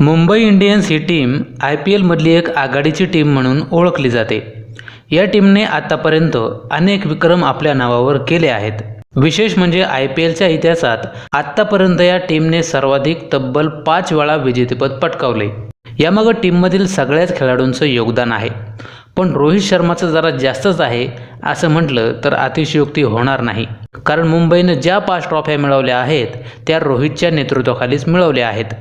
Mumbai Indians ही team I P एलमधली एक आघाडीची टीम म्हणून ओळखली जाते. या टीमने आतापर्यंत अनेक विक्रम आपल्या नावावर केले आहेत. विशेष म्हणजे आय पी एलच्या इतिहासात आत्तापर्यंत या टीमने सर्वाधिक तब्बल पाच वेळा विजेतेपद पटकावले. यामागं टीममधील सगळ्याच खेळाडूंचं योगदान आहे. पण रोहित शर्माचं जरा जास्तच आहे असं म्हटलं तर अतिशयोक्ती होणार नाही. कारण मुंबईनं ज्या पाच ट्रॉफ्या मिळवल्या आहेत त्या रोहितच्या नेतृत्वाखालीच मिळवल्या आहेत.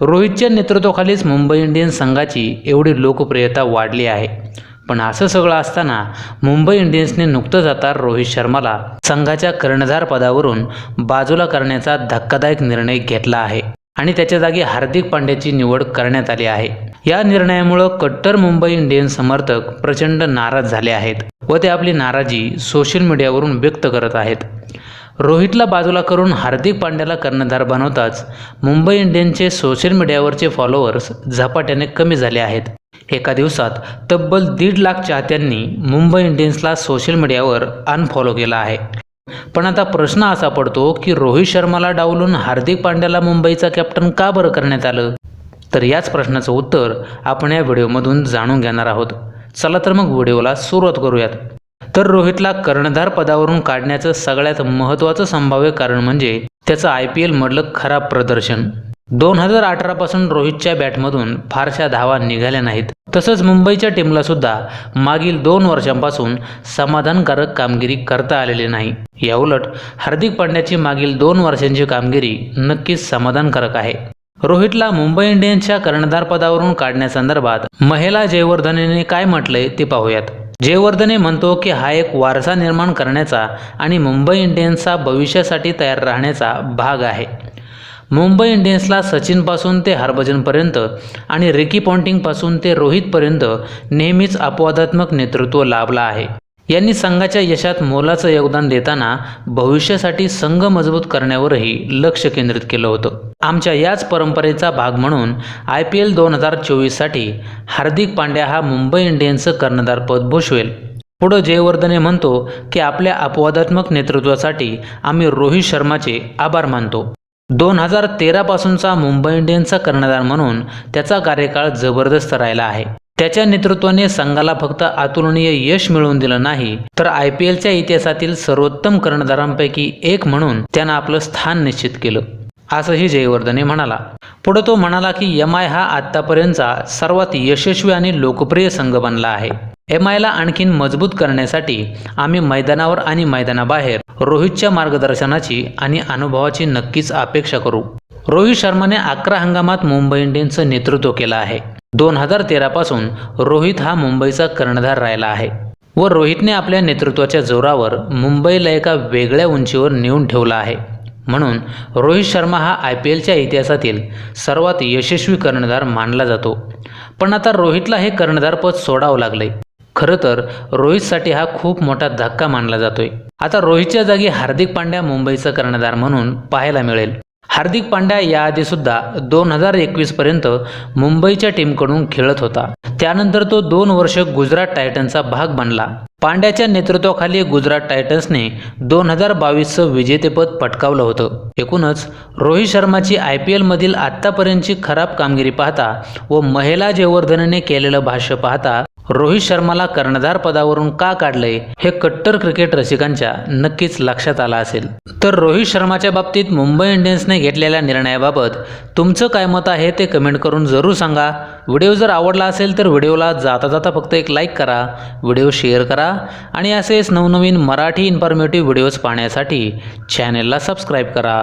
रोहितच्या नेतृत्वाखालीच मुंबई इंडियन्स संघाची एवढी लोकप्रियता वाढली आहे. पण असं सगळं असताना मुंबई इंडियन्सने नुकतंच आता रोहित शर्माला संघाच्या कर्णधार पदावरून बाजूला करण्याचा धक्कादायक निर्णय घेतला आहे आणि त्याच्या जागी हार्दिक पांड्याची निवड करण्यात आली आहे. या निर्णयामुळं कट्टर मुंबई इंडियन्स समर्थक प्रचंड नाराज झाले आहेत व ते आपली नाराजी सोशल मीडियावरून व्यक्त करत आहेत. रोहितला बाजूला करून हार्दिक पांड्याला कर्णधार बनवताच मुंबई इंडियन्सचे सोशल मीडियावरचे फॉलोअर्स झपाट्याने कमी झाले आहेत. एका दिवसात तब्बल दीड लाख चाहत्यांनी मुंबई इंडियन्सला सोशल मीडियावर अनफॉलो केला आहे. पण आता प्रश्न असा पडतो की रोहित शर्माला डावलून हार्दिक पांड्याला मुंबईचा कॅप्टन का बरं करण्यात आलं? तर याच प्रश्नाचं उत्तर आपण या व्हिडिओमधून जाणून घेणार आहोत. चला तर मग व्हिडिओला सुरुवात करूयात. तर रोहितला कर्णधार पदावरून काढण्याचं सगळ्यात महत्त्वाचं संभाव्य कारण म्हणजे त्याचं आय पी एलमधलं खराब प्रदर्शन. दोन हजार अठरापासून रोहितच्या बॅटमधून फारशा धावा निघाल्या नाहीत. तसंच मुंबईच्या टीमला सुद्धा मागील दोन वर्षांपासून समाधानकारक कामगिरी करता आलेली नाही. याउलट हार्दिक पांड्याची मागील दोन वर्षांची कामगिरी नक्कीच समाधानकारक आहे. रोहितला मुंबई इंडियन्सच्या कर्णधार पदावरून काढण्यासंदर्भात महिला जयवर्धनेने काय म्हटलंय ते पाहूयात. जयवर्धने म्हणतो की हा एक वारसा निर्माण करण्याचा आणि मुंबई इंडियन्सचा भविष्यासाठी तयार राहण्याचा भाग आहे. मुंबई इंडियन्सला सचिनपासून ते हरभजनपर्यंत आणि रिकी पॉन्टिंगपासून ते रोहितपर्यंत नेहमीच अपवादात्मक नेतृत्व लाभला आहे. यांनी संघाच्या यशात मोलाचं योगदान देताना भविष्यासाठी संघ मजबूत करण्यावरही लक्ष केंद्रित केलं होतं. आमच्या याच परंपरेचा भाग म्हणून आय पी एल दोन हजार चोवीससाठी हार्दिक पांड्या हा मुंबई इंडियन्सचं कर्णधारपद भूषवेल. पुढं जयवर्धने म्हणतो की आपल्या अपवादात्मक नेतृत्वासाठी आम्ही रोहित शर्माचे आभार मानतो. दोन हजार तेरापासूनचा मुंबई इंडियन्सचा कर्णधार म्हणून त्याचा कार्यकाळ जबरदस्त राहिला आहे. त्याच्या नेतृत्वाने संघाला फक्त अतुलनीय यश मिळवून दिलं नाही तर आय पी एलच्या इतिहासातील सर्वोत्तम कर्णधारांपैकी एक म्हणून त्यानं आपलं स्थान निश्चित केलं. असंही जयवर्धने म्हणाला. पुढे तो म्हणाला की एम आय हा आत्तापर्यंतचा सर्वात यशस्वी आणि लोकप्रिय संघ बनला आहे. एम आयला आणखीन मजबूत करण्यासाठी आम्ही मैदानावर आणि मैदानाबाहेर रोहितच्या मार्गदर्शनाची आणि अनुभवाची नक्कीच अपेक्षा करू. रोहित शर्माने अकरा हंगामात मुंबई इंडियन्सचं नेतृत्व केलं आहे. दोन हजार तेरापासून रोहित हा मुंबईचा कर्णधार राहिला आहे व रोहितने आपल्या नेतृत्वाच्या जोरावर मुंबईला एका वेगळ्या उंचीवर नेऊन ठेवला आहे. म्हणून रोहित शर्मा हा आय पी एलच्या इतिहासातील सर्वात यशस्वी कर्णधार मानला जातो. पण आता रोहितला हे कर्णधारपद सोडावं लागलंय. खरं तर रोहितसाठी हा खूप मोठा धक्का मानला जातोय. आता रोहितच्या जागी हार्दिक पांड्या मुंबईचा कर्णधार म्हणून पाहायला मिळेल. हार्दिक पांड्या याआधी सुद्धा दोन हजार एकवीसपर्यंत मुंबईच्या टीमकडून खेळत होता. त्यानंतर तो दोन वर्ष गुजरात टायटन्सचा भाग बनला. पांड्याच्या नेतृत्वाखाली गुजरात टायटन्सने दोन हजार बावीसचं विजेतेपद पटकावलं होतं. एकूणच रोहित शर्माची आय पी एलमधील आत्तापर्यंतची खराब कामगिरी पाहता व महिला जयवर्धनने केलेलं भाष्य पाहता रोहित शर्माला कर्णधार पदावरून का काढलंय हे कट्टर क्रिकेट रसिकांच्या नक्कीच लक्षात आलं असेल. तर रोहित शर्माच्या बाबतीत मुंबई इंडियन्सने घेतलेल्या निर्णयाबाबत तुमचं काय मत आहे ते कमेंट करून जरूर सांगा. व्हिडिओ जर आवडला असेल तर व्हिडिओला जाता जाता फक्त एक लाईक करा व्हिडिओ शेअर करा आणि असेच नवनवीन मराठी इन्फॉर्मेटिव्ह व्हिडिओज पाहण्यासाठी चॅनेलला सबस्क्राईब करा.